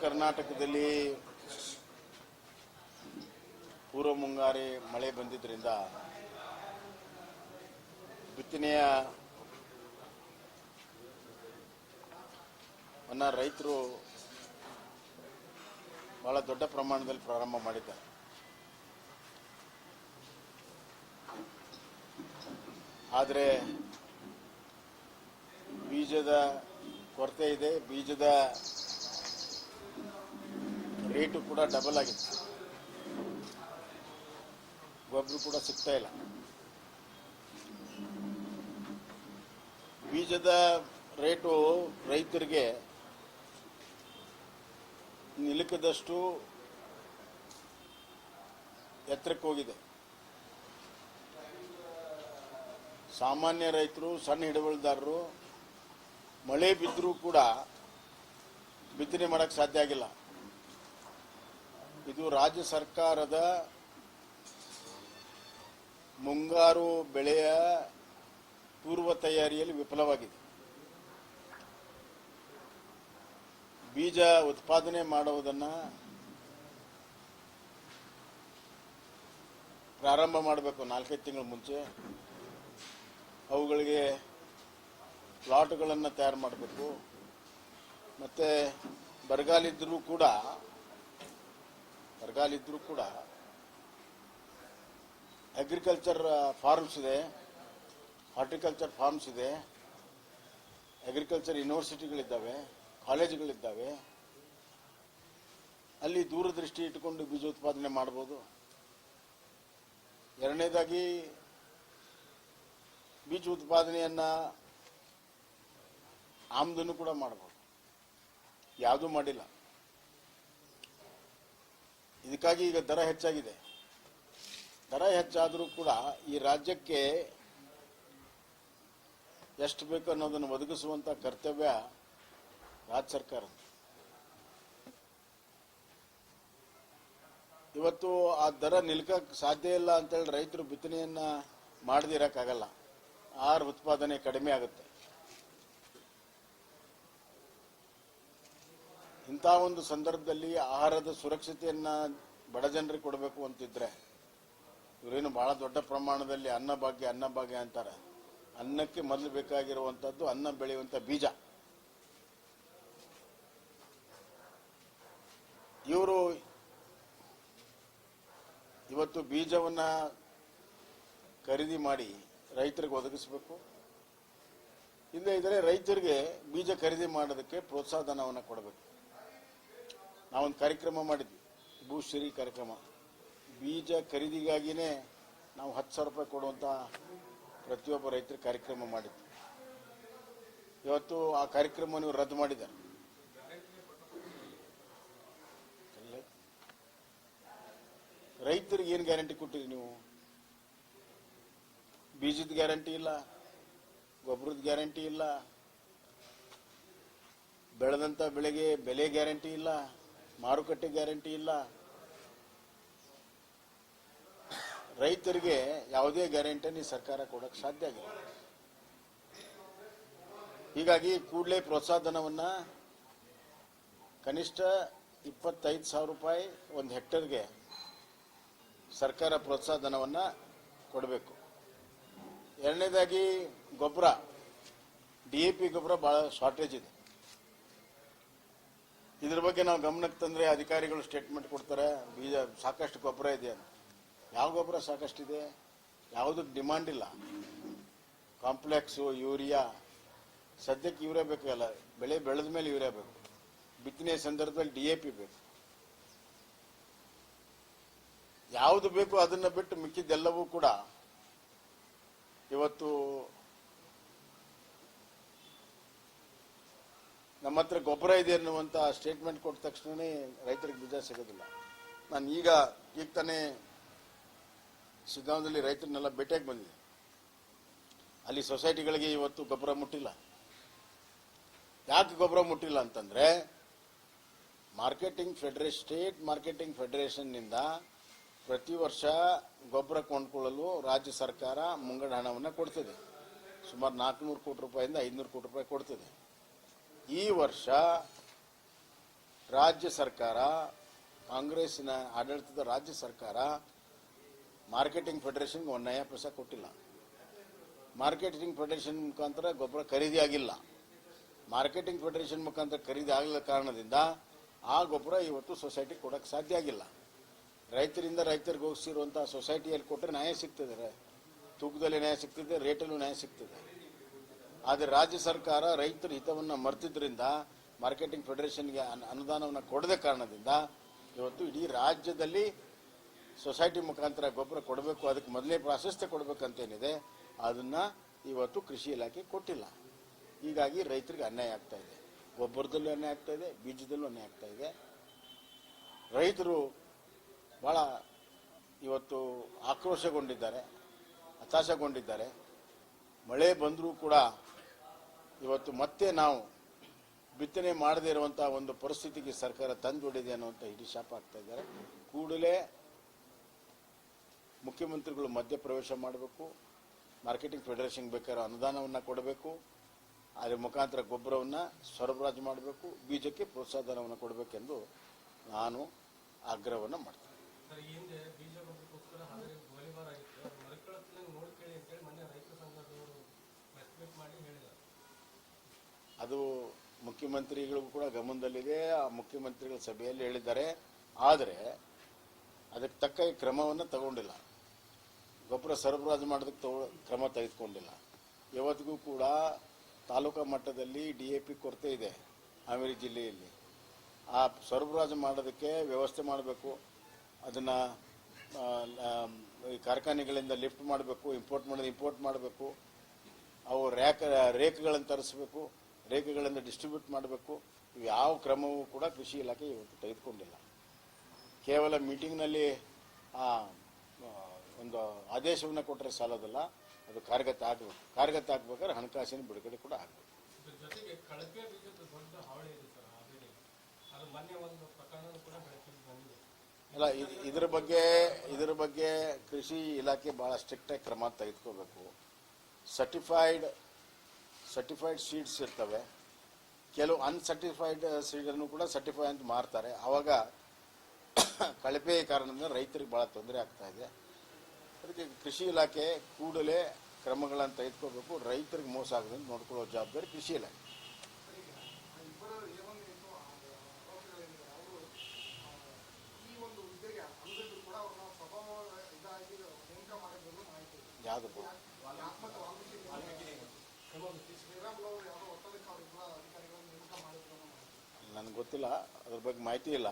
ಕರ್ನಾಟಕದಲ್ಲಿ ಪೂರ್ವ ಮುಂಗಾರಿ ಮಳೆ ಬಂದಿದ್ದರಿಂದ ಬಿತ್ತನೆಯ ರೈತರು ಬಹಳ ದೊಡ್ಡ ಪ್ರಮಾಣದಲ್ಲಿ ಪ್ರಾರಂಭ ಮಾಡಿದ್ದಾರೆ. ಆದರೆ ಬೀಜದ ಕೊರತೆ ಇದೆ. ಬೀಜದ ರೇಟು ಕೂಡ ಡಬಲ್ ಆಗಿದೆ ಗೊಬ್ಬರ ಕೂಡ ಸಿಗ್ತಾ ಇಲ್ಲ. ಬೀಜದ ರೇಟು ರೈತರಿಗೆ ನಿಲುಕದಷ್ಟು ಎತ್ತರಕ್ಕೆ ಹೋಗಿದೆ. ಸಾಮಾನ್ಯ ರೈತರು, ಸಣ್ಣ ಹಿಡುವಳಿದಾರರು ಮಳೆ ಬಿದ್ದರೂ ಕೂಡ ಬಿತ್ತನೆ ಮಾಡೋಕ್ಕೆ ಸಾಧ್ಯ ಆಗಿಲ್ಲ. ಇದು ರಾಜ್ಯ ಸರ್ಕಾರದ ಮುಂಗಾರು ಬೆಳೆಯ ಪೂರ್ವ ತಯಾರಿಯಲ್ಲಿ ವಿಫಲವಾಗಿದೆ. ಬೀಜ ಉತ್ಪಾದನೆ ಮಾಡುವುದನ್ನು ಪ್ರಾರಂಭ ಮಾಡಬೇಕು ನಾಲ್ಕೈದು ತಿಂಗಳ ಮುಂಚೆ. ಅವುಗಳಿಗೆ ಪ್ಲಾಟ್ಗಳನ್ನು ತಯಾರು ಮಾಡಬೇಕು. ಮತ್ತು ಬರಗಾಲಿದ್ದರೂ ಕೂಡ ಬರಗಾಲಿದ್ದರೂ ಕೂಡ ಅಗ್ರಿಕಲ್ಚರ್ ಫಾರ್ಮ್ಸ್ ಇದೆ ಹಾರ್ಟಿಕಲ್ಚರ್ ಫಾರ್ಮ್ಸ್ ಇದೆ ಅಗ್ರಿಕಲ್ಚರ್ ಯೂನಿವರ್ಸಿಟಿಗಳಿದ್ದಾವೆ ಕಾಲೇಜುಗಳಿದ್ದಾವೆ ಅಲ್ಲಿ ದೂರದೃಷ್ಟಿ ಇಟ್ಟುಕೊಂಡು ಬೀಜ ಉತ್ಪಾದನೆ ಮಾಡ್ಬೋದು. ಎರಡನೇದಾಗಿ ಬೀಜ ಉತ್ಪಾದನೆಯನ್ನ ಆಮದನ್ನು ಕೂಡ ಮಾಡಬಹುದು ಯಾವುದೂ ಮಾಡಿಲ್ಲ. ಇದಕ್ಕಾಗಿ ಈಗ ದರ ಹೆಚ್ಚಾಗಿದೆ. ದರ ಹೆಚ್ಚಾದರೂ ಕೂಡ ಈ ರಾಜ್ಯಕ್ಕೆ ಎಷ್ಟು ಬೇಕು ಅನ್ನೋದನ್ನು ಒದಗಿಸುವಂಥ ಕರ್ತವ್ಯ ರಾಜ್ಯ ಸರ್ಕಾರ. ಇವತ್ತು ಆ ದರ ನಿಲ್ಕಕ್ಕೆ ಸಾಧ್ಯ ಇಲ್ಲ ಅಂತೇಳಿ ರೈತರು ಬಿತ್ತನೆಯನ್ನ ಮಾಡದಿರಕ್ಕಾಗಲ್ಲ. ಆಹಾರ ಉತ್ಪಾದನೆ ಕಡಿಮೆ ಆಗುತ್ತೆ. ಇಂಥ ಒಂದು ಸಂದರ್ಭದಲ್ಲಿ ಆಹಾರದ ಸುರಕ್ಷತೆಯನ್ನ ಬಡ ಜನರಿಗೆ ಕೊಡಬೇಕು ಅಂತಿದ್ರೆ ಇವರೇನು ಬಹಳ ದೊಡ್ಡ ಪ್ರಮಾಣದಲ್ಲಿ ಅನ್ನ ಭಾಗ್ಯ ಅನ್ನ ಭಾಗ್ಯ ಅಂತಾರೆ. ಅನ್ನಕ್ಕೆ ಮೊದಲು ಬೇಕಾಗಿರುವಂತದ್ದು ಅನ್ನ ಬೆಳೆಯುವಂತ ಬೀಜ. ಇವರು ಇವತ್ತು ಬೀಜವನ್ನ ಖರೀದಿ ಮಾಡಿ ರೈತರಿಗೆ ಒದಗಿಸಬೇಕು. ಇಲ್ಲದೆ ಇದ್ರೆ ರೈತರಿಗೆ ಬೀಜ ಖರೀದಿ ಮಾಡೋದಕ್ಕೆ ಪ್ರೋತ್ಸಾಹಧನವನ್ನು ಕೊಡಬೇಕು. ನಾವೊಂದು ಕಾರ್ಯಕ್ರಮ ಮಾಡಿದ್ವಿ. ಭೂಶ್ರೀ ಕಾರ್ಯಕ್ರಮ. ಬೀಜ ಖರೀದಿಗಾಗಿನೇ ನಾವು ಹತ್ತು ಸಾವಿರ ರೂಪಾಯಿ ಕೊಡುವಂಥ ಪ್ರತಿಯೊಬ್ಬ ರೈತರ ಕಾರ್ಯಕ್ರಮ ಮಾಡಿದ್ವಿ. ಇವತ್ತು ಆ ಕಾರ್ಯಕ್ರಮ ನೀವು ರದ್ದು ಮಾಡಿದ್ದಾರೆ. ರೈತರಿಗೆ ಏನು ಗ್ಯಾರಂಟಿ ಕೊಟ್ಟಿರಿ ನೀವು? ಬೀಜದ ಗ್ಯಾರಂಟಿ ಇಲ್ಲ, ಗೊಬ್ಬರದ ಗ್ಯಾರಂಟಿ ಇಲ್ಲ ಬೆಳೆದಂಥ ಬೆಳೆಗೆ ಬೆಲೆ ಗ್ಯಾರಂಟಿ ಇಲ್ಲ ಮಾರುಕಟ್ಟೆ ಗ್ಯಾರಂಟಿ ಇಲ್ಲ. ರೈತರಿಗೆ ಯಾವುದೇ ಗ್ಯಾರಂಟಿಯನ್ನು ಸರ್ಕಾರ ಕೊಡಕ್ಕೆ ಸಾಧ್ಯ ಆಗಿಲ್ಲ. ಹೀಗಾಗಿ ಕೂಡಲೇ ಪ್ರೋತ್ಸಾಹಧನವನ್ನ ಕನಿಷ್ಠ ಇಪ್ಪತ್ತೈದು ಸಾವಿರ ರೂಪಾಯಿ ಒಂದು ಹೆಕ್ಟರ್ಗೆ ಸರ್ಕಾರ ಪ್ರೋತ್ಸಾಹಧನವನ್ನ ಕೊಡಬೇಕು. ಎರಡನೇದಾಗಿ ಗೊಬ್ಬರ, ಡಿ ಎ ಪಿ ಗೊಬ್ಬರ ಭಾಳ ಶಾರ್ಟೇಜ್ ಇದೆ. ಇದ್ರ ಬಗ್ಗೆ ನಾವು ಗಮನಕ್ಕೆ ತಂದ್ರೆ ಅಧಿಕಾರಿಗಳು ಸ್ಟೇಟ್ಮೆಂಟ್ ಕೊಡ್ತಾರೆ, ಬೀಜ ಸಾಕಷ್ಟು ಗೊಬ್ಬರ ಇದೆ ಅಂತ. ಯಾವ ಗೊಬ್ಬರ ಸಾಕಷ್ಟಿದೆ? ಯಾವುದಕ್ಕೆ ಡಿಮಾಂಡ್ ಇಲ್ಲ. ಕಾಂಪ್ಲೆಕ್ಸು ಯೂರಿಯಾ ಸದ್ಯಕ್ಕೆ ಯೂರಿಯಾ ಬೇಕಲ್ಲ, ಬೆಳೆ ಬೆಳೆದ ಮೇಲೆ ಯೂರಿಯಾ ಬೇಕು. ಬಿತ್ತನೆ ಸಂದರ್ಭದಲ್ಲಿ ಡಿ ಎ ಪಿ ಬೇಕು. ಯಾವುದು ಬೇಕು ಅದನ್ನು ಬಿಟ್ಟು ಮಿಕ್ಕಿದ್ದೆಲ್ಲವೂ ಕೂಡ ಇವತ್ತು ನಮ್ಮ ಹತ್ರ ಗೊಬ್ಬರ ಇದೆ ಅನ್ನುವಂತ ಸ್ಟೇಟ್ಮೆಂಟ್ ಕೊಟ್ಟ ತಕ್ಷಣವೇ ರೈತರಿಗೆ ಬೀಜ ಸಿಗೋದಿಲ್ಲ. ನಾನು ಈಗ ಈಗ ತಾನೇ ಸಿದ್ಧಾಂತದಲ್ಲಿ ರೈತರನ್ನೆಲ್ಲ ಭೇಟಿಯಾಗಿ ಬಂದಿದೆ ಅಲ್ಲಿ ಸೊಸೈಟಿಗಳಿಗೆ ಇವತ್ತು ಗೊಬ್ಬರ ಮುಟ್ಟಿಲ್ಲ. ಯಾಕೆ ಗೊಬ್ಬರ ಮುಟ್ಟಿಲ್ಲ ಅಂತಂದ್ರೆ ಮಾರ್ಕೆಟಿಂಗ್ ಫೆಡರೇಷನ್ ಸ್ಟೇಟ್ ಮಾರ್ಕೆಟಿಂಗ್ ಫೆಡರೇಷನ್ನಿಂದ ಪ್ರತಿ ವರ್ಷ ಗೊಬ್ಬರ ಕೊಂಡ್ಕೊಳ್ಳಲು ರಾಜ್ಯ ಸರ್ಕಾರ ಮುಂಗಡ ಹಣವನ್ನು ಕೊಡ್ತದೆ. ಸುಮಾರು ನಾಲ್ಕುನೂರು ಕೋಟಿ ರೂಪಾಯಿಂದ ಐದುನೂರು ಕೋಟಿ ರೂಪಾಯಿ ಕೊಡ್ತದೆ. ಈ ವರ್ಷ ರಾಜ್ಯ ಸರ್ಕಾರ ಕಾಂಗ್ರೆಸ್ನ ಆಡಳಿತದ ರಾಜ್ಯ ಸರ್ಕಾರ ಮಾರ್ಕೆಟಿಂಗ್ ಫೆಡರೇಷನ್ಗೆ ಒಂದು ನಯ ಪೈಸಾ ಕೊಟ್ಟಿಲ್ಲ. ಮಾರ್ಕೆಟಿಂಗ್ ಫೆಡರೇಷನ್ ಮುಖಾಂತರ ಗೊಬ್ಬರ ಖರೀದಿ ಆಗಿಲ್ಲ. ಮಾರ್ಕೆಟಿಂಗ್ ಫೆಡರೇಷನ್ ಮುಖಾಂತರ ಖರೀದಿ ಆಗದ ಕಾರಣದಿಂದ ಆ ಗೊಬ್ಬರ ಇವತ್ತು ಸೊಸೈಟಿ ಕೊಡೋಕ್ಕೆ ಸಾಧ್ಯ ಆಗಿಲ್ಲ. ರೈತರಿಂದ ರೈತರಿಗೆ ಹೋಗಿಸಿರುವಂಥ ಸೊಸೈಟಿಯಲ್ಲಿ ಕೊಟ್ಟರೆ ನ್ಯಾಯ ಸಿಗ್ತದೆ. ತೂಕದಲ್ಲಿ ನ್ಯಾಯ ಸಿಗ್ತದೆ, ರೇಟಲ್ಲೂ ನ್ಯಾಯ ಸಿಗ್ತದೆ. ಆದರೆ ರಾಜ್ಯ ಸರ್ಕಾರ ರೈತರ ಹಿತವನ್ನು ಮರೆತಿದ್ದರಿಂದ ಮಾರ್ಕೆಟಿಂಗ್ ಫೆಡರೇಷನ್ಗೆ ಅನ್- ಅನುದಾನವನ್ನು ಕೊಡದ ಕಾರಣದಿಂದ ಇವತ್ತು ಇಡೀ ರಾಜ್ಯದಲ್ಲಿ ಸೊಸೈಟಿ ಮುಖಾಂತರ ಗೊಬ್ಬರ ಕೊಡಬೇಕು, ಅದಕ್ಕೆ ಮೊದಲೇ ಪ್ರಾಶಸ್ತ್ಯ ಕೊಡಬೇಕಂತೇನಿದೆ, ಅದನ್ನು ಇವತ್ತು ಕೃಷಿ ಇಲಾಖೆ ಕೊಟ್ಟಿಲ್ಲ. ಹೀಗಾಗಿ ರೈತರಿಗೆ ಅನ್ಯಾಯ ಆಗ್ತಾ ಇದೆ. ಗೊಬ್ಬರದಲ್ಲೂ ಅನ್ಯಾಯ ಆಗ್ತಾ ಇದೆ, ಬೀಜದಲ್ಲೂ ಅನ್ಯಾಯ ಆಗ್ತಾ ಇದೆ. ರೈತರು ಭಾಳ ಇವತ್ತು ಆಕ್ರೋಶಗೊಂಡಿದ್ದಾರೆ, ಹತಾಶಗೊಂಡಿದ್ದಾರೆ. ಮಳೆ ಬಂದರೂ ಕೂಡ ಇವತ್ತು ಮತ್ತೆ ನಾವು ಬಿತ್ತನೆ ಮಾಡದೇ ಇರುವಂತಹ ಒಂದು ಪರಿಸ್ಥಿತಿಗೆ ಸರ್ಕಾರ ತಂದೊಡ್ಡಿದೆ ಅನ್ನುವಂಥ ಹಿಡಿ ಶಾಪ ಆಗ್ತಾ ಇದ್ದಾರೆ. ಕೂಡಲೇ ಮುಖ್ಯಮಂತ್ರಿಗಳು ಮಧ್ಯಪ್ರವೇಶ ಮಾಡಬೇಕು. ಮಾರ್ಕೆಟಿಂಗ್ ಫೆಡರೇಷನ್ ಬೇಕಾದ್ರೆ ಅನುದಾನವನ್ನು ಕೊಡಬೇಕು. ಅದರ ಮುಖಾಂತರ ಗೊಬ್ಬರವನ್ನು ಸರಬರಾಜು ಮಾಡಬೇಕು. ಬೀಜಕ್ಕೆ ಪ್ರೋತ್ಸಾಹಧನವನ್ನು ಕೊಡಬೇಕೆಂದು ನಾನು ಆಗ್ರಹವನ್ನು ಮಾಡ್ತೇನೆ. ಮಾಡಿ ಅದು ಮುಖ್ಯಮಂತ್ರಿಗಳಿಗೂ ಕೂಡ ಗಮನದಲ್ಲಿದೆ. ಆ ಮುಖ್ಯಮಂತ್ರಿಗಳ ಸಭೆಯಲ್ಲಿ ಹೇಳಿದ್ದಾರೆ. ಆದರೆ ಅದಕ್ಕೆ ತಕ್ಕ ಕ್ರಮವನ್ನು ತಗೊಂಡಿಲ್ಲ. ಗೊಬ್ಬರ ಸರಬರಾಜು ಮಾಡೋದಕ್ಕೆ ತಗೊ, ಕ್ರಮ ತೆಗೆದುಕೊಂಡಿಲ್ಲ. ಇವತ್ತಿಗೂ ಕೂಡ ತಾಲೂಕಾ ಮಟ್ಟದಲ್ಲಿ ಡಿ ಎ ಪಿ ಕೊರತೆ ಇದೆ ಹಾವೇರಿ ಜಿಲ್ಲೆಯಲ್ಲಿ. ಆ ಸರಬರಾಜು ಮಾಡೋದಕ್ಕೆ ವ್ಯವಸ್ಥೆ ಮಾಡಬೇಕು. ಅದನ್ನು ಕಾರ್ಖಾನೆಗಳಿಂದ ಲಿಫ್ಟ್ ಮಾಡಬೇಕು, ಇಂಪೋರ್ಟ್ ಮಾಡೋದು ಇಂಪೋರ್ಟ್ ಮಾಡಬೇಕು. ಅವು ರ್ಯಾಕ್ ರೇಕ್ಗಳನ್ನು ತರಿಸಬೇಕು. ರೇಖೆಗಳಿಂದ ಡಿಸ್ಟ್ರಿಬ್ಯೂಟ್ ಮಾಡಬೇಕು. ಯಾವ ಕ್ರಮವೂ ಕೂಡ ಕೃಷಿ ಇಲಾಖೆ ಇವತ್ತು ತೆಗೆದುಕೊಂಡಿಲ್ಲ. ಕೇವಲ ಮೀಟಿಂಗ್ನಲ್ಲಿ ಒಂದು ಆದೇಶವನ್ನು ಕೊಟ್ಟರೆ ಸಾಲೋದಲ್ಲ ಅದು ಕಾರ್ಯಗತ ಆಗಬೇಕು. ಕಾರ್ಯಗತ ಆಗ್ಬೇಕಾದ್ರೆ ಹಣಕಾಸಿನ ಬಿಡುಗಡೆ ಕೂಡ ಆಗಬೇಕು. ಅಲ್ಲ ಇದ್- ಇದ್ರ ಬಗ್ಗೆ ಇದ್ರ ಬಗ್ಗೆ ಕೃಷಿ ಇಲಾಖೆ ಬಹಳ ಸ್ಟ್ರಿಕ್ಟ್ ಆಗಿ ಕ್ರಮ ತೆಗೆದುಕೋಬೇಕು ಸರ್ಟಿಫೈಡ್ ಸರ್ಟಿಫೈಡ್ ಸೀಡ್ಸ್ ಇರ್ತವೆ. ಕೆಲವು ಅನ್ಸರ್ಟಿಫೈಡ್ ಸೀಡನ್ನು ಕೂಡ ಸರ್ಟಿಫೈ ಅಂತ ಮಾರ್ತಾರೆ. ಆವಾಗ ಕಳಪೆ ಕಾರಣದಿಂದ ರೈತರಿಗೆ ಭಾಳ ತೊಂದರೆ ಆಗ್ತಾ ಇದೆ. ಅದಕ್ಕೆ ಕೃಷಿ ಇಲಾಖೆ ಕೂಡಲೇ ಕ್ರಮಗಳನ್ನು ತೆಗೆದುಕೋಬೇಕು. ರೈತರಿಗೆ ಮೋಸ ಆಗದಂತೆ ನೋಡ್ಕೊಳ್ಳೋ ಜವಾಬ್ದಾರಿ ಕೃಷಿ ಇಲಾಖೆ. ಇಬ್ಬರು ನನಗೆ ಗೊತ್ತಿಲ್ಲ ಅದ್ರ ಬಗ್ಗೆ ಮಾಹಿತಿ ಇಲ್ಲ.